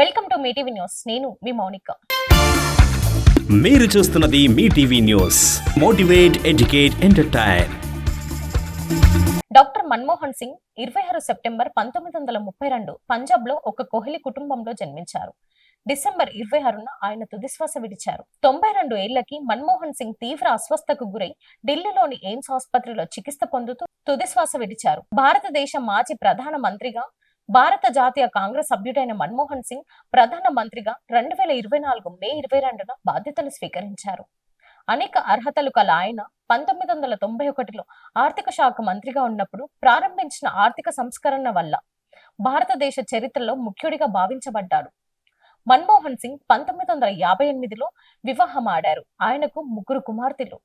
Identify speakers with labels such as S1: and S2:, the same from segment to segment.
S1: Welcome to Mee TV news. నేను మీ మౌనిక.
S2: మీరు చూస్తున్నది Mee TV news. Motivate educate entertain.
S1: Doctor Manmohan Singh ఇరవై ఆరు సెప్టెంబర్ పంతొమ్మిది వందల ముప్పై రెండు పంజాబ్లో ఒక కోహ్లీ కుటుంబంలో జన్మించారు. డిసెంబర్ ఇరవై ఆరున ఆయన తుదిశ్వాస విడిచారు. తొంభై రెండు ఏళ్ళకి మన్మోహన్ సింగ్ తీవ్ర అస్వస్థకు గురై ఢిల్లీలోని ఎయిమ్స్ ఆసుపత్రిలో చికిత్స పొందుతూ తుదిశ్వాస విడిచారు. భారతదేశ మాజీ ప్రధాన మంత్రిగా భారత జాతీయ కాంగ్రెస్ సభ్యుడైన మన్మోహన్ సింగ్ ప్రధాన మంత్రిగా రెండు వేల ఇరవై నాలుగు మే ఇరవై రెండున బాధ్యతలు స్వీకరించారు. అనేక అర్హతలు కల ఆయన పంతొమ్మిది వందల తొంభై ఒకటిలో ఆర్థిక శాఖ మంత్రిగా ఉన్నప్పుడు ప్రారంభించిన ఆర్థిక సంస్కరణ వల్ల భారతదేశ చరిత్రలో ముఖ్యుడిగా భావించబడ్డాడు. మన్మోహన్ సింగ్ పంతొమ్మిది వందల యాభై ఎనిమిదిలో వివాహమాడారు ఆయనకు ముగ్గురు కుమార్తెలు.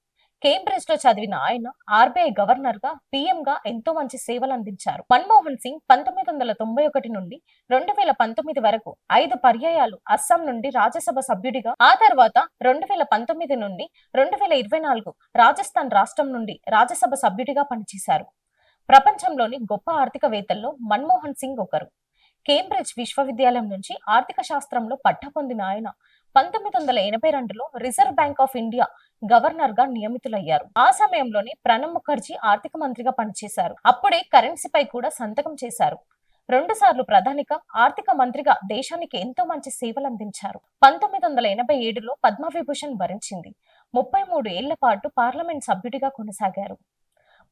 S1: కేంబ్రిడ్జ్లో చదివిన ఆయన ఆర్బీఐ గవర్నర్గా పీఎం గా ఎంతో మంచి సేవలు అందించారు. మన్మోహన్ సింగ్ పంతొమ్మిది వందల తొంభై ఒకటి నుండి రెండు వేల పంతొమ్మిది వరకు ఐదు పర్యాయాలు అస్సాం నుండి రాజ్యసభ సభ్యుడిగా ఆ తర్వాత రెండు వేల పంతొమ్మిది నుండి రెండు వేల ఇరవై నాలుగు రాజస్థాన్ రాష్ట్రం నుండి రాజ్యసభ సభ్యుడిగా పనిచేశారు. ప్రపంచంలోని గొప్ప ఆర్థికవేత్తల్లో మన్మోహన్ సింగ్ ఒకరు. కేంబ్రిడ్జ్ విశ్వవిద్యాలయం నుంచి ఆర్థిక శాస్త్రంలో పట్ట పొందిన ఆయన పంతొమ్మిది వందల ఎనభై రెండులో రిజర్వ్ బ్యాంక్ ఆఫ్ ఇండియా గవర్నర్గా నియమితులయ్యారు. ఆ సమయంలోనే ప్రణబ్ ముఖర్జీ ఆర్థిక మంత్రిగా పనిచేశారు. అప్పుడే కరెన్సీపై కూడా సంతకం చేశారు. రెండు సార్లు ప్రధానిగా ఆర్థిక మంత్రిగా దేశానికి ఎంతో మంచి సేవలు అందించారు. పంతొమ్మిది వందల ఎనభై ఏడులో పద్మవిభూషణ్ భరించింది. ముప్పై మూడు ఏళ్ళ పాటు పార్లమెంట్ సభ్యుడిగా కొనసాగారు.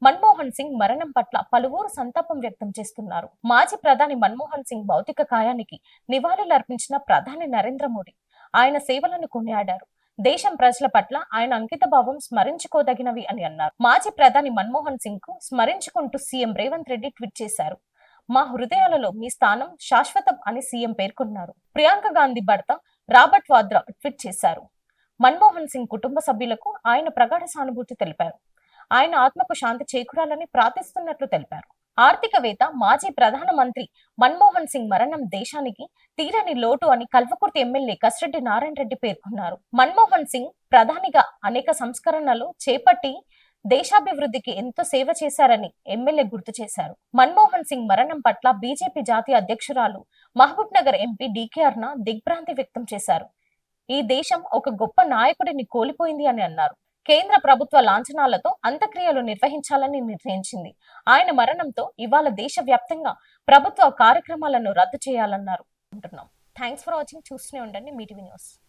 S1: మన్మోహన్ సింగ్ మరణం పట్ల పలువురు సంతాపం వ్యక్తం చేస్తున్నారు. మాజీ ప్రధాని మన్మోహన్ సింగ్ భౌతిక కాయానికి నివాళులర్పించిన ప్రధాని నరేంద్ర మోడీ. ఆయన సేవలను కొనియాడారు. దేశం ప్రజల పట్ల ఆయన అంకిత భావం స్మరించుకోదగినవి అని అన్నారు. మాజీ ప్రధాని మన్మోహన్ సింగ్కు స్మరించుకుంటూ సీఎం రేవంత్ రెడ్డి ట్వీట్ చేశారు. మా హృదయాలలో మీ స్థానం శాశ్వతం అని సీఎం పేర్కొన్నారు. ప్రియాంక గాంధీ భర్త రాబర్ట్ వాద్రా ట్వీట్ చేశారు. మన్మోహన్ సింగ్ కుటుంబ సభ్యులకు ఆయన ప్రగాఢ సానుభూతి తెలిపారు. ఆయన ఆత్మకు శాంతి చేకూరాలని ప్రార్థిస్తున్నట్లు తెలిపారు. ఆర్థికవేత్త మాజీ ప్రధానమంత్రి మన్మోహన్ సింగ్ మరణం దేశానికి తీరని లోటు అని కల్వకుర్తి ఎమ్మెల్యే కసిరెడ్డి నారాయణ రెడ్డి పేర్కొన్నారు. మన్మోహన్ సింగ్ ప్రధానిగా అనేక సంస్కరణలు చేపట్టి దేశాభివృద్ధికి ఎంతో సేవ చేశారని ఎమ్మెల్యే గుర్తు చేశారు. మన్మోహన్ సింగ్ మరణం పట్ల బీజేపీ జాతీయ అధ్యక్షురాలు మహబూబ్ నగర్ ఎంపీ డికేఆర్న దిగ్భ్రాంతి వ్యక్తం చేశారు. ఈ దేశం ఒక గొప్ప నాయకుడిని కోల్పోయింది అని అన్నారు. కేంద్ర ప్రభుత్వ లాంఛనాలతో అంత్యక్రియలు నిర్వహించాలని నిర్ణయించింది. ఆయన మరణంతో ఇవాళ దేశవ్యాప్తంగా ప్రభుత్వ కార్యక్రమాలను రద్దు చేయాలన్నారు. అంటున్నాం. థ్యాంక్స్ ఫర్ వాచింగ్ చూస్తూనే ఉండండి. మీటివి న్యూస్